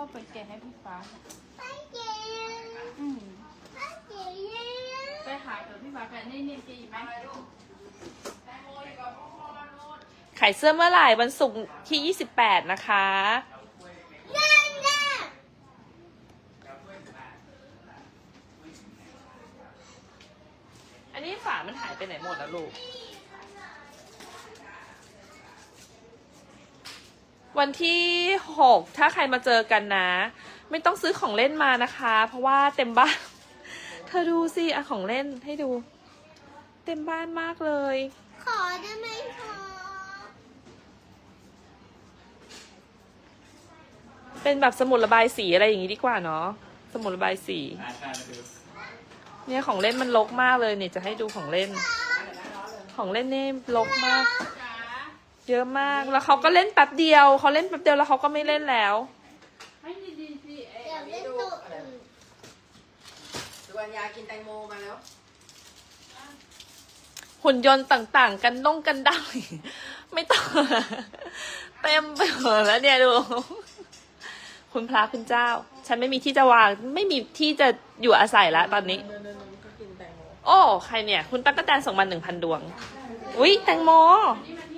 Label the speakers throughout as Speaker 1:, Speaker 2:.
Speaker 1: เข้าไปแกะให้พี่ฟ้า
Speaker 2: ไปเก๋
Speaker 1: อืม
Speaker 2: ไปเก๋
Speaker 1: ไปหาเดี๋ยวพี่ฟ้าแกะนี่นี่แกอีกไหม
Speaker 3: ขายเสื้อเมื่อไหร่วันศุกร์ที่ 28 นะคะ
Speaker 2: นั่นน่ะ
Speaker 3: อันนี้ฝามันหายไปไหนหมดอะลูก วันที่หกถ้าใครมาเจอกันนะ ไม่ต้องซื้อของเล่นมานะคะ เพราะว่าเต็มบ้าน เธอดูสิอะของเล่นให้ดู เต็มบ้านมากเลย
Speaker 2: ขอได้ไหมขอ
Speaker 3: เป็นแบบสมุดระบายสีอะไรอย่างงี้ดีกว่าเนาะสมุดระบายสี เนี่ยของเล่นมันลกมากเลยเนี่ยจะให้ดูของเล่น ของเล่นเนี่ยลกมาก เยอะมากแล้วเขาก็เล่นแป๊บเดียวเขาเล่นแป๊บเดียวแล้วเขาก็ไม่เล่นแล้ว
Speaker 1: ให้ดีๆสิเอ๊ะ
Speaker 2: อยากเล่นตัวอื่น
Speaker 4: สุวรรณยากินแตงโมมาแล้ว
Speaker 3: หุ่นยนต์ต่างๆ กันด้งกันได้ ไม่ต้อง เต็มไปหมดแล้วเนี่ยดู คุณพระคุณเจ้า ฉันไม่มีที่จะวาง ไม่มีที่จะอยู่อาศัยแล้วตอนนี้
Speaker 4: เดินๆๆก็กินแตงโม
Speaker 3: โอ้ ใครเนี่ย คุณตั๊กกะแตนส่งมาหนึ่งพันดวง อุ๊ย แตงโม
Speaker 1: นี่มันนี่มันนั่นนี่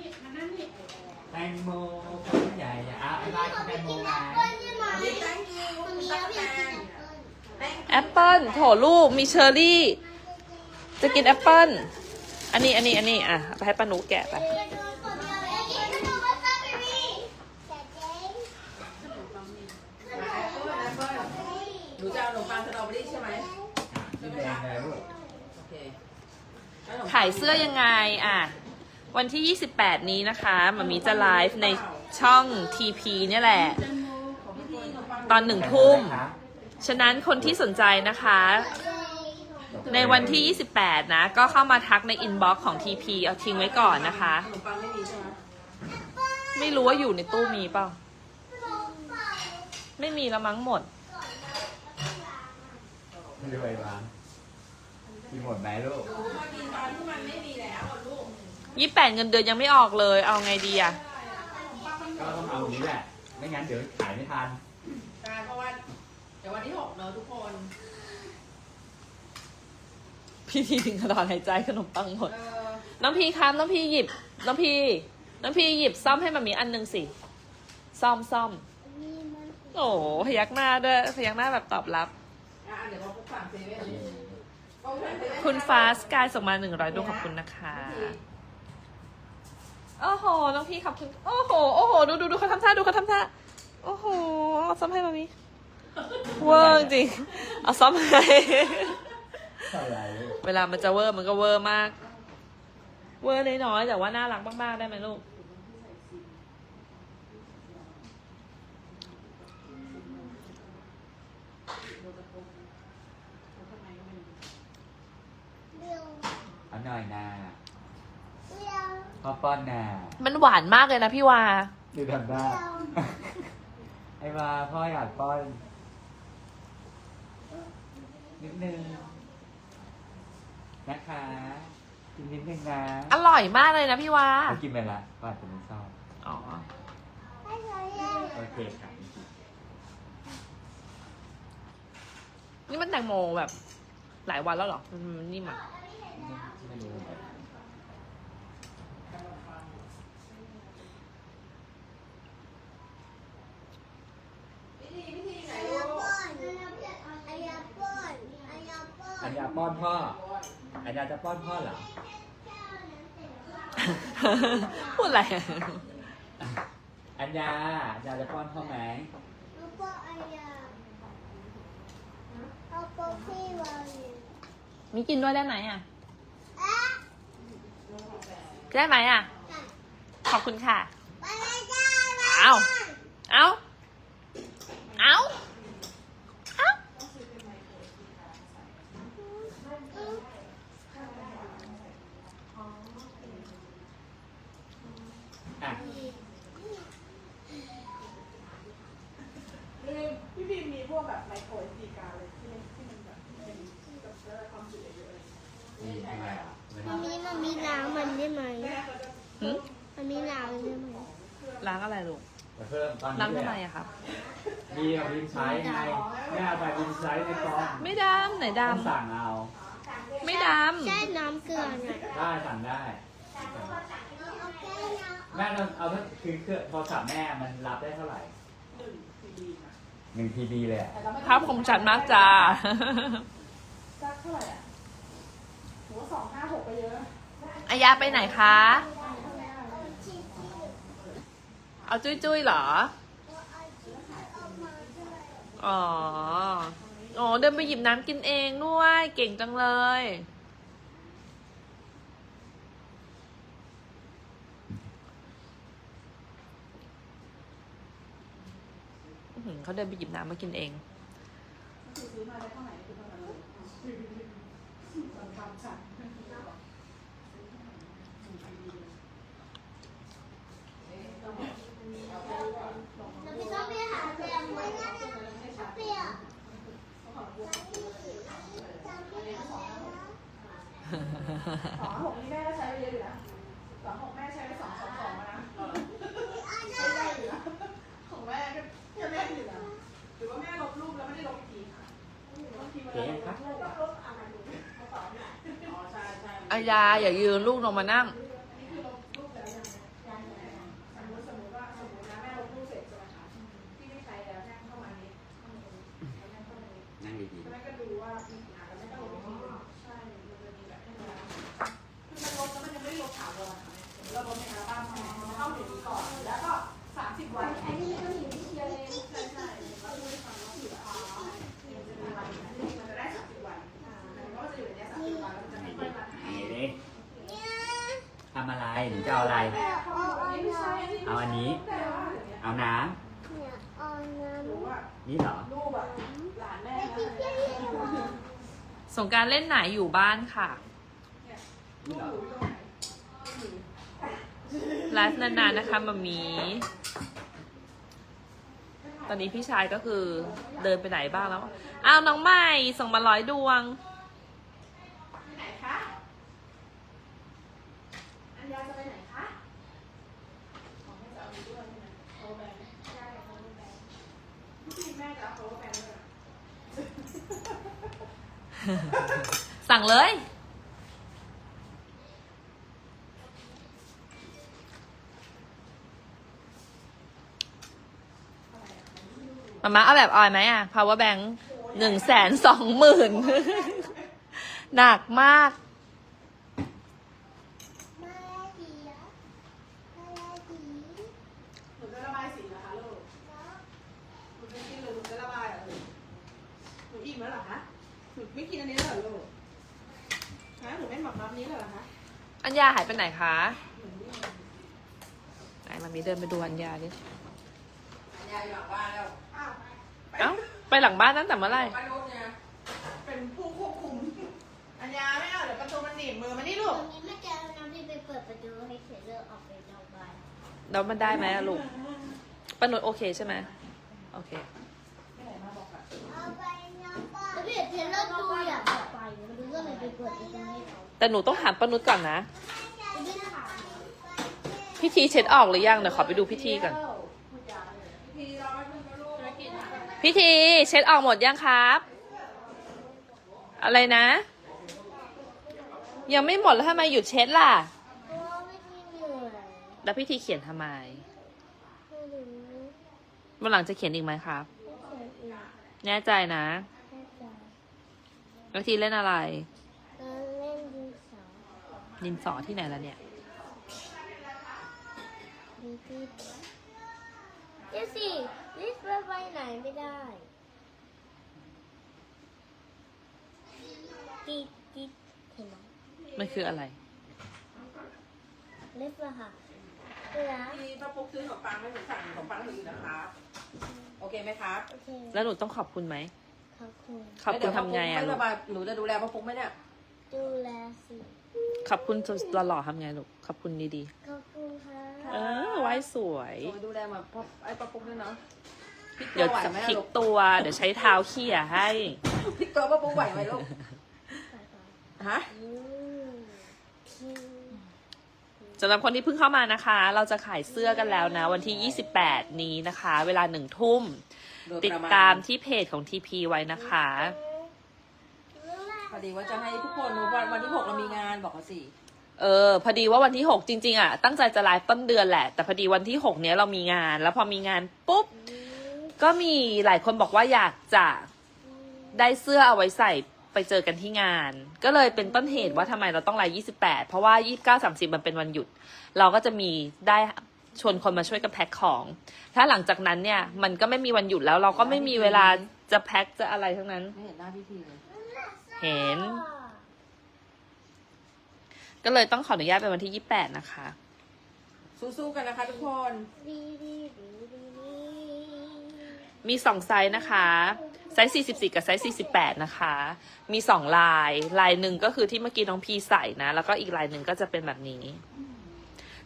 Speaker 5: แตงโมคนใหญ่อะอะไร
Speaker 2: ขอ
Speaker 5: คือ
Speaker 2: ไป
Speaker 5: แตงโม
Speaker 2: กิน
Speaker 5: ไง
Speaker 2: แอปเปิ้ลได้ไหม
Speaker 4: นี่ thank you
Speaker 2: มันมี
Speaker 4: ตั๊
Speaker 2: แอกป
Speaker 4: แต
Speaker 2: เปิ้ล
Speaker 4: น
Speaker 3: แอปเปิลโถลูกมีเชอร์รี่ จะกินแอปเปิลอันนี้อันนี้อันนี้อะเอาไปให้ป้าหนูแกะไป
Speaker 2: เดี๋ยวดูก่อนเดี๋ยวเดี๋ยวเดี๋ยวดูว่าสตรอเบอรี่แต่เจ๊
Speaker 4: มาแอปเปิ้ลแอปเปิ้ลหนูจะเอาขนมปังสตรอเบอรี่ใช่ไหม
Speaker 5: สีแดงไงลูก
Speaker 4: โอเคแล้วขนมปัง
Speaker 3: ขายเสื้อยังไงอะ วันที่ 28 นี้นะคะมามีจะไลฟ์ในช่อง TP เนี่ยแหละ
Speaker 1: ตอน
Speaker 3: หนึ่งทุ่ม ฉะนั้นคนที่สนใจนะคะ ในวันที่ 28 นะ ก็เข้ามาทักในอินบ็อกซ์ของ TP เอาทิ้งไว้ก่อนนะคะ
Speaker 4: ไม่
Speaker 3: รู้ว่าอยู่ในตู้มีเปล่า ไม่มีแล้วมั้งหมด
Speaker 5: ไม่รู้ไอ้ร้านกินหมดไหมลูก
Speaker 4: มากินตอนที่มันไม่มีแล้วอะลูก
Speaker 3: 28เงินเดือนยังไม่ออกเลย เอาไงดีอะ
Speaker 5: ก็ต้องเอาอย่างนี้แหละ ไม่งั้นเดี๋ยวขายไม่ทัน
Speaker 4: ใช่เพราะว่าเดี๋ยววันที่หกเนอะทุกคน
Speaker 3: พี่ทีถึงกระดอนหายใจขนมปังหมด
Speaker 4: เออ
Speaker 3: น้องพีครับน้องพีหยิบ น้องพีน้องพีหยิบซ่อมให้มามีอันหนึงสิ ซ่อมซ่อม
Speaker 2: มีมัน
Speaker 3: โอ้โหพยักหน้าด้วยพยักหน้าแบบตอบรับ
Speaker 4: อะเดี๋ยวเราไปฝากเซเว่นเอาไปเซเว่น
Speaker 3: คุณฟ้าสกายส่งมาหนึ่งร้อยดวงขอบคุณนะคะ โอ้โห น้องพี่ขอบคุณ โอ้โห โอ้โห ดูดูดูเขาทำท่า ดูเขาทำท่า โอ้โห เอาซ่อมให้มามีเวอร์จริง เอาซ่อมให้
Speaker 5: อะไรลูก
Speaker 3: เวลามันจะเวอร์มันก็เวอร์มาก เวอร์น้อยๆแต่ว่าน่ารักมากๆได้ไหมลูก
Speaker 2: เร็ว
Speaker 5: เอาหน่อยนะ
Speaker 2: เร็ว
Speaker 5: พ่อป้อนนา
Speaker 3: มันหวานมากเลยนะพี่วา
Speaker 5: ดูทำได้ไอ้มาพ่ออยากป้อน นิดนึง นะคะกินนิดนึงนะ
Speaker 3: อร่อยมากเลยนะพี่วา
Speaker 5: เขากินไปละก็อาจจะไม่ชอบ
Speaker 3: อ๋อ
Speaker 2: ให้เราเร็ว
Speaker 5: โอเคค่ะ
Speaker 3: นี่มันแตงโมแบบ หลายวันแล้วเหรอ มันมันนิ่มอะ
Speaker 5: ไม่รู้เหมือนกัน
Speaker 4: วิ ธีวิธีไหน
Speaker 2: อายา
Speaker 4: ลูก
Speaker 2: ป้อนอายาป้อนอายาป้อน
Speaker 5: อัญญาป้อนพ่อ อัญญาจะป้อนพ่อเหรอ
Speaker 3: พูดอะไรอะ
Speaker 5: อัญญาอัญญาจะป้อนพ่อไหม
Speaker 2: แล้วก็อายาเอาโป๊ปี้วางอยู่
Speaker 3: มีกินด้วยได้ไหมอะ
Speaker 2: อะ
Speaker 3: ได้ไหมอะ ขอบคุณค่ะ
Speaker 2: ไปเลยจ้าไป
Speaker 3: อ้าว เอ้า เอ้า เอ้า
Speaker 5: อะ
Speaker 4: พี่บีมีพวกแบบไมโครสีกาเลยที่มันที่มันแบบเป็นแบบได้ความจุเยอะๆเลย
Speaker 5: มีอะไรอะไม่
Speaker 2: มั
Speaker 5: ได้
Speaker 2: นมีมันมีล้างมันได้ไหม
Speaker 3: หื ม
Speaker 2: มันมีล้างได้ไหม
Speaker 3: ล้างอะไรลูก
Speaker 5: แต่เพิ่มตอนนี้
Speaker 3: ล้าง
Speaker 5: เล
Speaker 3: ทำ
Speaker 5: ย
Speaker 3: ไม
Speaker 5: อะ
Speaker 3: อะครับ
Speaker 5: บีกับบินใช้ไงแม่เอาไปบินใช้ในกล่อง
Speaker 3: ไม่ดำไหน
Speaker 5: ต้อง
Speaker 3: ดำ
Speaker 5: สั่งเอา
Speaker 3: ไม่ด
Speaker 2: ใช่น้ำเกลือหน่อย
Speaker 5: ได้สั่งได้
Speaker 2: โอเคนะ
Speaker 5: แม่ต้องเอาถ้าคือเครื่องโทรศัพท์แม่มันรับได้เท่าไหร่
Speaker 4: หนึ่งทีดีค่ะ
Speaker 5: หนึ่งทีบีเลยอะ
Speaker 4: แต่เราไม่ำ
Speaker 3: ภาพคมชัดมากจ้า
Speaker 4: สักเท่าไหร่อะหัวสองห้าหกไปเยอะ
Speaker 3: อายาไปไหนคะ เอาจุ้ยจุ้ยๆเหรอ อ๋อ อ๋อ เดินไปหยิบน้ำกินเองด้วย เก่งจังเลย เขาเดินไปหยิบน้ำมากินเอง
Speaker 4: ซื้อมาได้เท่าไหร่คือเท่านั้นเลยสำคัญจัด
Speaker 2: เราไม่ต้องไปหาแบมเลยนะเปีย
Speaker 4: สองหกนี่แม่ก็ใช้ไปเยอะอยู่นะสองหกแม่ใช้ไปสองสองสองมานะใช้ได้อยู่นะของแม่ก็แค่แม่อยู่นะหรือว่าแม่ลบรูปแล้วไม่ได้ลบอีกทีค่ะบางทีมันลบรูปก็ลบอ่านดูเขาสอนเนี่ยอ๋อใช่ใช่
Speaker 3: อายาอย่ายืนลูกลงมานั่ง
Speaker 4: การเล่นไหนอยู่บ้านค่ะ
Speaker 5: นี่เห
Speaker 4: รอ
Speaker 3: ไลฟ์นานๆนะคะมามี ตอนนี้พี่ชายก็คือเดินไปไหนบ้างแล้ว อ้าวน้องใหม่ส่งมาร้อยดวง
Speaker 4: ไปไหนคะอันยาจะไปไหนคะของแม่จะเอา
Speaker 3: สั่งเลย มามาเอาแบบออยไหมอะ power bank หนึ่งแสนสองหมื่นหนักมาก
Speaker 2: มาดีอะมาดี
Speaker 4: หนูจะระบายสีเหรอคะลูกหนูไม่กินเลยหนูจะระบายเหรอลูกหนูอิ่มแล้วเหรอคะหนูไม่กิน อันนี้แล้วเหรอลูกฮะหนูไม่หมักน้ำนี้แล้วเหรอคะ
Speaker 3: อัญญาหายไปไหนคะไหนมามีเดินไปดูอัญญาดิ
Speaker 1: ยายอยู่บ้านแล้ว
Speaker 4: อ้าว
Speaker 3: เอ้าไปหลังบ้านตั้งแต่เมื่อไหร่
Speaker 1: ป้านุชเนี่ย
Speaker 4: เป็นผู้ควบคุม อัญญาไม่เอาเดี๋ยวประตูมันหนีบมือมานี่ลูก
Speaker 2: วันนี้แม่จะเอาน้ำที่ไปเปิดประตูให้เทเลอร์ออกไปนอกบ้าน
Speaker 3: แล้วมันได้ไหมอะลูกป้านุชโอเคใช่ไหมโอเค
Speaker 2: เอาไปนอกบ้านแล้วพี่เทเล ไปเปิดประตูให้เขา
Speaker 3: แต่หนูต้องถามป้านุชก่อนนะ
Speaker 2: ไม่ได้ถาม
Speaker 3: พิธีเช็ดออกหรือยังเดี๋ยวขอไปดูพิธีก่อน
Speaker 1: พี่รอแป๊บนึงนะลูกธุรกิจนะ
Speaker 3: พิธีเช็ดออกหมดยังครับ อะไรนะ ยังไม่หมดแล้วทำไมหยุดเช็ดล่ะ
Speaker 2: เพราะว่าไม่มีเหนื่อย
Speaker 3: แล้วพิธีเขียนทำไม
Speaker 2: ไม่รู้
Speaker 3: วันหลังจะเขียนอีกไหมครับ
Speaker 2: ไม่เคยอีก
Speaker 3: แน่ใจนะ
Speaker 2: แค่ใจ
Speaker 3: แล้วทีเล่นอะไร
Speaker 2: ตอนเล่นดินสอ
Speaker 3: ดินสอที่ไหนล่ะเนี่ย
Speaker 2: ดีที่เดี๋ยวสิลิสไปไปไหนไม่ได้ติดติดเห็นไหม
Speaker 3: มันคืออะไร
Speaker 2: ลิฟต์อะค่ะเวลา
Speaker 1: พี่ป้าปุ๊กซื้อขนมปังให้หนูสั่งขนมปังให้หนูอยู่นะครับโอเคไหมครับ
Speaker 2: โอเค
Speaker 3: แล้วหนูต้องขอบคุณไหม
Speaker 2: ขอบคุณ
Speaker 3: ขอบคุณทำไงอะ
Speaker 1: ไม่
Speaker 3: ลู
Speaker 1: ระ
Speaker 3: ก
Speaker 1: บายหนูจะดูแลป้าปุ๊กไหมเนี่ย
Speaker 2: ดูแลสิ
Speaker 3: ขอบคุณหล่อๆทำไงลูก ขอบคุณดี
Speaker 2: ขอบคุณค่ะ
Speaker 3: ๆ เออ ไว้สวย
Speaker 1: โอ้ยดูแลมาพ่อไอ้ป้าปุ๊กด้วยเนาะพลิกตั
Speaker 3: เดี๋ยว
Speaker 1: ไหว
Speaker 3: จะ
Speaker 1: ไหม
Speaker 3: พลิก
Speaker 1: ลูก
Speaker 3: ตัว เดี๋ยวใช้เท้าเขี่ยให้
Speaker 1: พลิกตัวป้าปุ๊กไหวไหมลูก
Speaker 2: ไปไป
Speaker 1: ฮะ
Speaker 2: อืมอืม
Speaker 3: สำหรับคนที่เพิ่งเข้ามานะคะ เราจะขายเสื้อกันแล้วนะ วันที่ 28 นี้นะคะ เวลาหนึ่งทุ่ม
Speaker 1: โดย
Speaker 3: ติด
Speaker 1: ประณ
Speaker 3: ตามที่เพจของ TP ไว้นะคะ
Speaker 1: พอดีว่าจะให้ทุกคนรู้ว่าวันที่หกเรามีงานบอกเขาสิ
Speaker 3: เออพอดีว่าวันที่6จริง ๆอะตั้งใจจะไลฟ์ต้นเดือนแหละ แต่พอดีวันที่6เนี้ยเรามีงาน แล้วพอมีงานปุ๊บ ก็มีหลายคนบอกว่าอยากจะได้เสื้อเอาไว้ใส่ไปเจอกันที่งาน ก็เลยเป็นต้นเหตุว่าทำไมเราต้องไลฟ์28เพราะว่า29 30มันเป็นวันหยุด เราก็จะมีได้ชวนคนมาช่วยกันแพ็คของ ถ้าหลังจากนั้นเนี่ย มันก็ไม่มีวันหยุดแล้ว เราก็ไม่มีเวลาจะแพ็คจะอะไรทั้งนั้น
Speaker 1: ไม่เห็นหน้าพี่ทีเลย
Speaker 3: เห็น ก็เลยต้องขออนุญาตเป็นวันที่28นะคะ
Speaker 1: สู้ๆกันนะคะทุกคน
Speaker 2: ดีดีดีดีดี
Speaker 3: มีสองไซส์นะคะ ไซส์44 กับไซส์48 นะคะ มีสองลาย ลายหนึ่งก็คือที่เมื่อกี้น้องพีใส่นะ แล้วก็อีกลายหนึ่งก็จะเป็นแบบนี้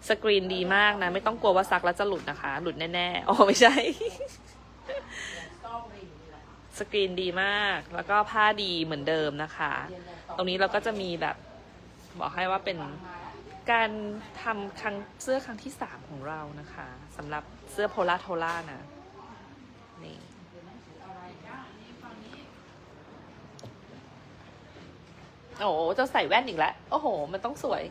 Speaker 3: สกรีนดีมากนะ ไม่ต้องกลัวว่าซักแล้วจะหลุดนะคะ หลุดแน่ๆ อ๋อไม่ใช่ สกรีนดีมาก แล้วก็ผ้าดีเหมือนเดิมนะคะ ตรงนี้เราก็จะมีแบบบอกให้ว่าเป็นการทำครั้งเสื้อครั้งที่สามของเรานะคะสำหรับเสื้อโพลาโทล่านะนี่โอ้โหจะใส่แว่นอีกแล้ว โอ้โห มันต้องสวย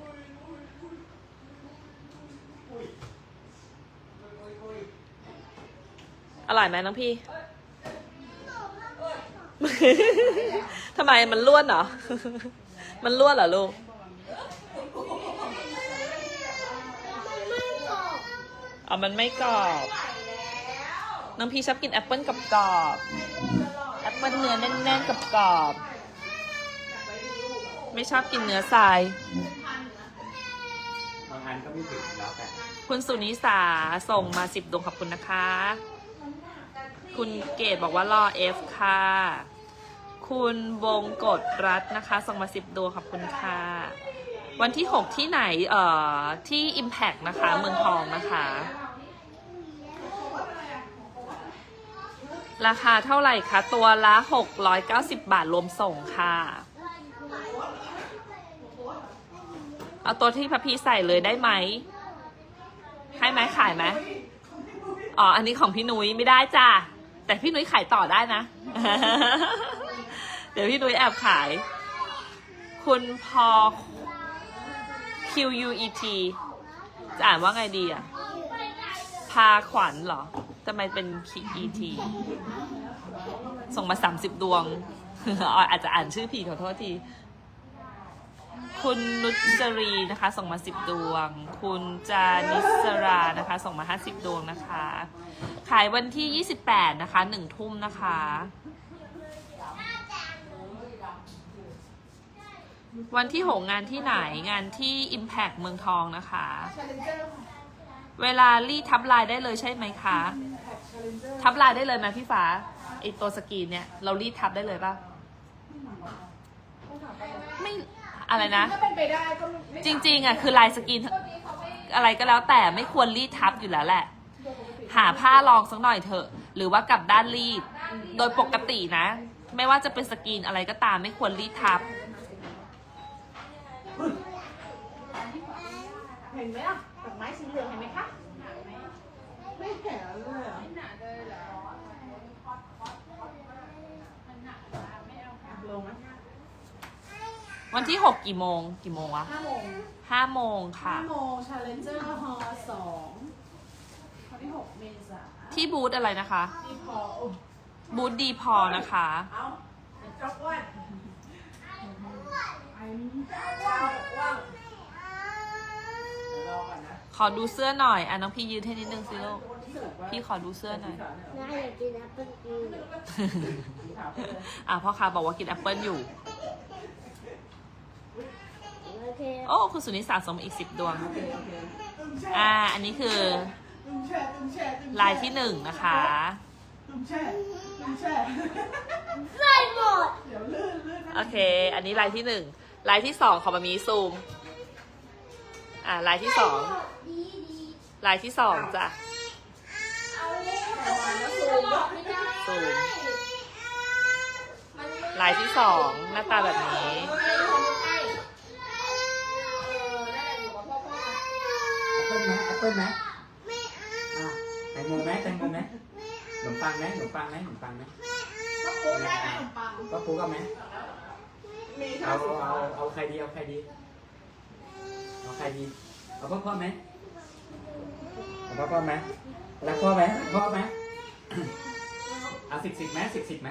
Speaker 3: อร่อยไหมน้องพี่ ทำไมมันล้วนเหรอ มันล้วนเหรอลูก อ๋อ มันไม่กรอบ น้องพี่ชอบกินแอปเปิ้ลกับกรอบๆแอปเปิ้ลเนื้อแน่นๆกับกรอบๆไม่ชอบกินเนื้อทราย
Speaker 5: บางอันก็ไม่ถึงแล้วแต่
Speaker 3: คุณสุนิสาส่งมาสิบดวงขอบคุณนะคะ คุณเกดบอกว่ารอเอฟค่ะ คุณวงกฎรัตนะคะส่งมาสิบดวงขอบคุณค่ะ วันที่6ที่ไหน เอ่อ ที่ Impact นะคะ เมืองทองนะคะ ราคาเท่าไหร่คะ ตัวละ 690 บาทรวมส่งค่ะ เอาตัวที่พระพีใส่เลยได้ไหม ให้ไหมขายไหมอ๋อ อันนี้ของพี่นุ้ยไม่ได้จ้า แต่พี่นุ้ยขายต่อได้นะ เดี๋ยวพี่นุ้ยแอบขาย คุณพอ Q U E T จะอ่านว่าไงดีอะ พาขวัญเหรอทำไมเป็น Q E T ส่งมาสามสิบดวงอ๋ออาจจะอ่านชื่อผิดขอโทษที คุณนุจรีนะคะ ส่งมาสิบดวง คุณจานิสรานะคะ ส่งมาห้าสิบดวงนะคะ ขายวันที่ยี่สิบแปดนะคะหนึ่งทุ่มนะคะ วันที่หกงานที่ไหนงานที่ Impact เมืองทองนะคะ เวลารีดทับลายได้เลยใช่ไหมคะ ทับลายได้เลยไหมพี่ฟ้าไอตัวสกรีนเนี่ยเรารีดทับได้เลยป่ะไม่อะไรนะ
Speaker 4: ถ้าเป็นไปได้ก็ไม่
Speaker 3: จริง ๆอะคือลายสกรีนอะไรก็แล้วแต่ไม่ควรรีดทับอยู่แล้วแหละ หาผ้ารองสักหน่อยเถอะ หรือว่ากลับด้านรีด โดยปกตินะ ไม่ว่าจะเป็นสกรีนอะไรก็ตามไม่ควรรีดทับ
Speaker 4: เห็นไหมล่ะดอกไม้สีเหลืองเห็นไหมคะ ไม่เห็นเลยเหรอลงนะ
Speaker 3: วันที่หกกี่โมง กี่โมงวะ
Speaker 4: ห้าโมง
Speaker 3: ห้าโมงค่ะ
Speaker 4: ห้าโมงชาเลนเจอร์ฮอสองวันที่หกเมษา
Speaker 3: ที่บูธอะไรนะคะ
Speaker 4: ที่พอโอ้
Speaker 3: บูธดีพอนะคะ
Speaker 1: เอาเจ้าอ้วน
Speaker 4: ไอ้
Speaker 1: ว้าวว้าวรอก่อนนะ
Speaker 3: ขอดูเสื้อหน่อย อะน้องพี่ยืนให้นิดนึงสิลูก พี่ขอดูเสื้อหน่อย
Speaker 2: น่าอยากกินแอปเปิ้ลกิน
Speaker 3: อะพ่อค้าบอกว่ากินแอปเปิลอยู่
Speaker 2: โอเค
Speaker 3: โอ้ คุณสุนิสาสมอีกสิบดวงอ่า อันนี้คือ
Speaker 4: ตึงแช่ตึงแช่ตึงแช่
Speaker 3: ลายที่หนึ่งนะคะ
Speaker 4: ตึงแช่ตึงแช่
Speaker 2: ใส่หมด
Speaker 4: เดี๋ยวลื่นลื่นนะ
Speaker 3: โอเค อันนี้ลายที่หนึ่งลายที่สองขอมามีซูม อ่าลายที่สอง
Speaker 2: ดีดี
Speaker 3: ลายที่สองจ้ะ
Speaker 2: เอาเลยไม่ได้
Speaker 3: ซูมลายที่สองหน้าตาแบบนี้
Speaker 2: ไม่ได้
Speaker 5: ปิ้ลไหมอะ แตงโมไหมแตงโมไหมขนมปังไหมขนมปังไหมขนมปังไหม
Speaker 4: ก็ปุ๊บได้ไหมขนมปัง
Speaker 5: ก็ปูก็ไหม
Speaker 4: มี
Speaker 5: เอา
Speaker 4: ข้าวสี
Speaker 5: เอา
Speaker 4: ฟ้า
Speaker 5: เอาใครดีเอาใครดีเอาใครดีเอาพ่อพ่อไหมเอาพ่อพ่อไหมรักพ่อไหมรักพ่อไหมเอาสิบสิบไหมสิบสิบไหม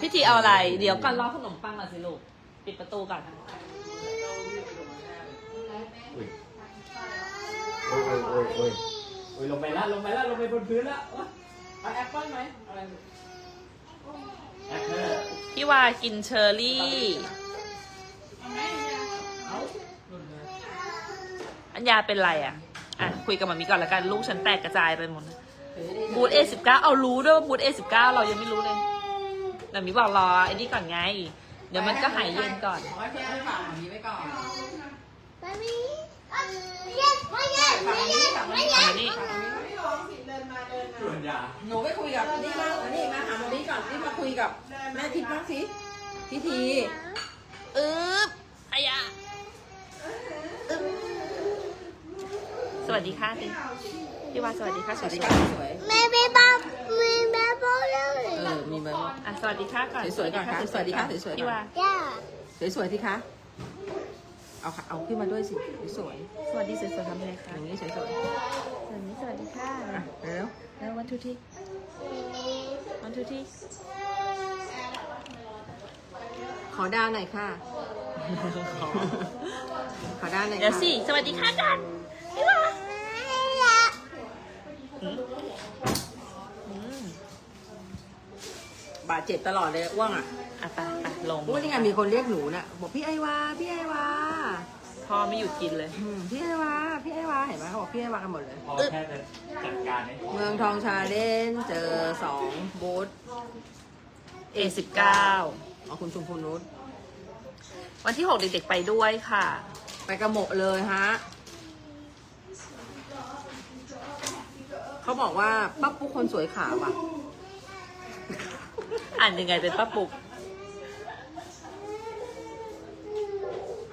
Speaker 3: พี่ทีเอาอะไร เดี๋ยวก่อนรอขนมปังก่อนสิลูก ปิดประตูก่อน
Speaker 5: อุ้ย โอ้ยโอ้ยโอ้ยโอ้ยโอ้ยลงไปละลงไปละลงไปบนพื้นละโอ๊ย
Speaker 1: เอาแอปเปิ้ลไหมอะไร
Speaker 5: แอปเปิ้ล
Speaker 3: พี่วากินเชอร์รี่
Speaker 1: เอาหลุดเลย
Speaker 3: อัญญาเป็นไรอะ อะ คุยกับมามีก่อนละกันลูกฉันแตกกระจายไปหมด
Speaker 1: เดี๋ยวจะได้
Speaker 3: บูธ A19 เอารู้ด้วยว่าบูธ A19 เรายังไม่รู้เลยแต่มีบอกรอไอ้นี่ก่อนไง เดี๋ยวมันก็หายเย็นก่อน
Speaker 1: ขอให้พี่ให้ฝากแบบนี้ไว้ก่อน
Speaker 2: ไม่มีเย็ ไม่แยกไม่แยกไม่แย
Speaker 3: ก
Speaker 2: ไม่
Speaker 3: แยก
Speaker 4: ไม่ร้องสิเดินมาเดินมา
Speaker 5: ส่วนยา
Speaker 1: หนูไปคุยกับนี่มาอันนี้มาหามานี้ก่อนนี่มาคุยกับแม่ทิพย์บ้างสิพิธี
Speaker 3: อึ๊บอายะอึ๊บสวัสดีค่ะติพี่วาสวัสดีค่ะ
Speaker 1: สวัสดีค่ะ
Speaker 3: วย
Speaker 1: สวย
Speaker 2: แม่ไม่บ้ามีแม่บ้าเลย
Speaker 1: เออมีเบอร์
Speaker 3: ๆอะสวัสดีค่ะก่อน
Speaker 1: สวยๆก่อนค่ะสวัสดีค่ะสวยๆก่อน
Speaker 3: พี่วา
Speaker 2: จ้า
Speaker 1: สวยๆสิคะ เอาค่ะเอาขึ้นมาด้วยสิสวย
Speaker 3: สวัสดีสวยๆทำไง
Speaker 1: ๆ
Speaker 3: คะ
Speaker 1: อย่างนี้สวย
Speaker 3: สวัสดีสวัสดีค่ะ
Speaker 1: ๆอะเร็ว
Speaker 3: แล้ววันทุกที่วันทุกที่
Speaker 1: ขอดาวหน่อยค่ะ ขอดาวหน่อย
Speaker 3: เดี๋ยว
Speaker 1: ค่ะ
Speaker 3: สิสวัสดีค่ะกันพี่วาอืมอืม
Speaker 1: บาดเจ็บตลอดเลยอ้วงอะ
Speaker 3: อะไปไปลง
Speaker 1: อ้วงนี่ไงมีคนเรียกหนูน่ะบอกพี่ไอวาพี่ไอวา
Speaker 3: พ่อไม่หยุดกินเลย
Speaker 1: อืมพี่ไอวาพี่ไอวาเห็นไหมเขาบอกพี่ไอวากันหมดเลย
Speaker 5: พอแค่จะจัดการให้พอ
Speaker 1: เมืองทองชาเลนจ์เจอสองบูธ
Speaker 3: A19
Speaker 1: อ๋อคุณชุมพูนุช
Speaker 3: วันที่6เด็กๆไปด้วยค่ะ
Speaker 1: ไปกระโมะเลยฮะเขาบอกว่าป้าปุ๊กคนสวยขาวอะ
Speaker 3: อ่านยังไงเป็นป้าปุก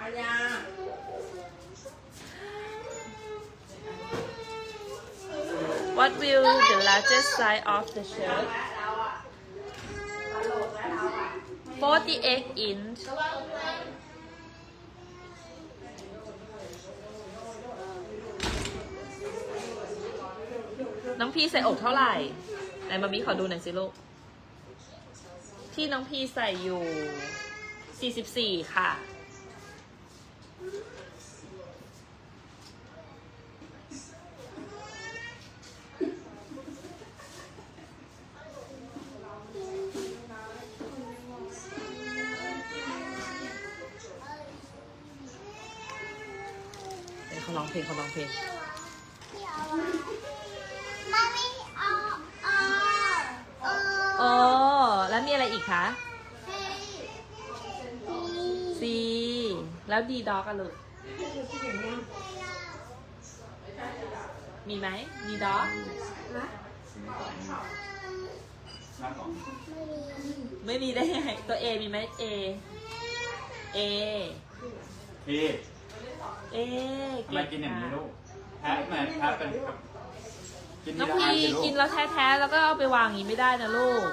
Speaker 1: อาญา
Speaker 3: What will the largest size of the shirt 48 inch น้องพี่ใส่อกเท่าไหร่ ไหนมามีขอดูหน่อยสิลูก ที่น้องพีใส่อยู่ 44 ค่ะ เดี๋ยวเขาร้องเพลงเขาร้องเพลง
Speaker 2: มามีเอาเอาเอา
Speaker 3: อ๋อ แล้วมีอะไรอีก คะ C แล้ว D dog อะลูก มีไหม D dog
Speaker 5: ครับผม
Speaker 3: ไม่มีได้ไงตัว A มีไหม A A
Speaker 5: พี่
Speaker 3: A
Speaker 5: ทำไมกินอย่างนี้ลูกแพ้ทำไมแพ้เป็นแบบกิน
Speaker 3: น้
Speaker 5: ที
Speaker 3: อง
Speaker 5: ละอัน
Speaker 3: พี
Speaker 5: สิลูก
Speaker 3: กินแล้วแท้ๆแล้วก็เอาไปวางอย่างนี้ไม่ได้นะลูก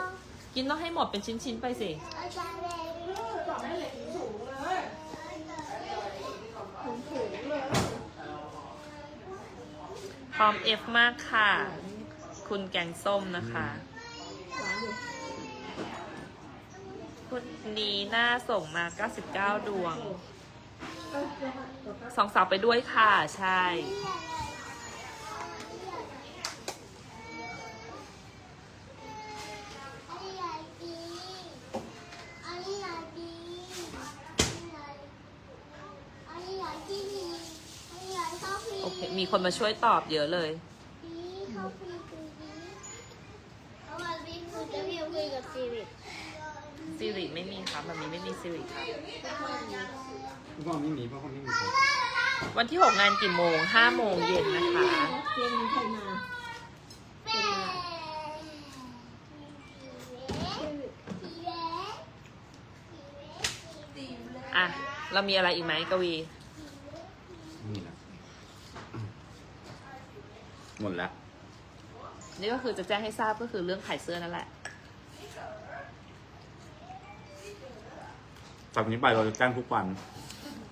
Speaker 3: กินต้องให้หมดเป็นชิ้นๆไปสิ
Speaker 2: อาจารย์เลย
Speaker 4: บอกได้เอ
Speaker 3: ม F มากค่ะ คุณแกงส้มนะคะ คุณนีหน่าส่งมา 99 ดวง สองสาวไปด้วยค่ะ ใช่
Speaker 2: อันนี้ใหญ่ดีอันนี้ใหญ่ดีอันนี้ใหญ่ที่ดีอันนี้ใหญ่เข้าฟรี
Speaker 3: โอเคมีคนมาช่วยตอบเยอะเลย
Speaker 2: ดีเข้าฟรีดูดีเอามาบีคุยจะพี่คุยกับซีวิต
Speaker 3: ซิริไม่มีครับแบบนี้ไม่มีซิริครับ
Speaker 5: พ่อไม่มีพ่อคนไม่มีใคร
Speaker 3: วันที่ 6 งานกี่โมง5โมงเย็นนะคะ
Speaker 2: แม่สีแดง
Speaker 3: อะ เรามีอะไรอีกไหมกวี
Speaker 5: หมดแล้ว
Speaker 3: นี่ก็คือจะแจ้งให้ทราบก็คือเรื่องขายเสื้อนั่นแหละ
Speaker 5: จากนี้ไปเราจะแจ้งทุกวัน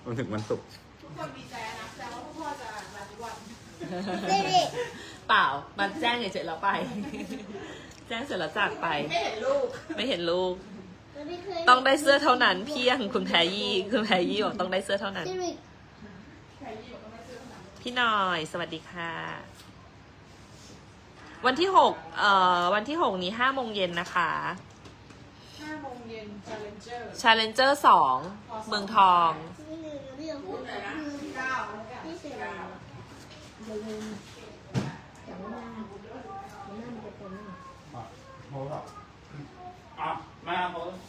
Speaker 5: จนถึงวันศุกร์
Speaker 4: ทุกคนดีใจนะแสดงว่าพ่อจะมาทุกวัน
Speaker 2: สิริ
Speaker 3: เปล่ามันแจ้งเฉยๆแล้วไป แจ้งเสร็จแล้วจากไป
Speaker 4: ไม่เห็นลูก
Speaker 3: ไม่เห็นลูก
Speaker 2: แล้วพี่เคย
Speaker 3: ต้องได้เสื้อเท่านั้นเพียงคุณแพรยี่คุณแพรยี่บอกต้องได้เสื้อเท่านั้น
Speaker 2: สิริ
Speaker 3: พี่หน่อย สวัสดีค่ะ วันที่หกเอ่อวันที่หกนี้ห้าโมงเย็นนะคะ
Speaker 4: 5โมงเย็น Challenger
Speaker 3: Challenger สองเมืองทอง
Speaker 2: สิริเรื่องพูดนะ
Speaker 4: 9แล้วกัน
Speaker 2: พี่สิริอย่าลืมแต่ว่าหน้าหน้ามันจะเป็น
Speaker 5: โทรศัพท์อะมาโทรสองโทร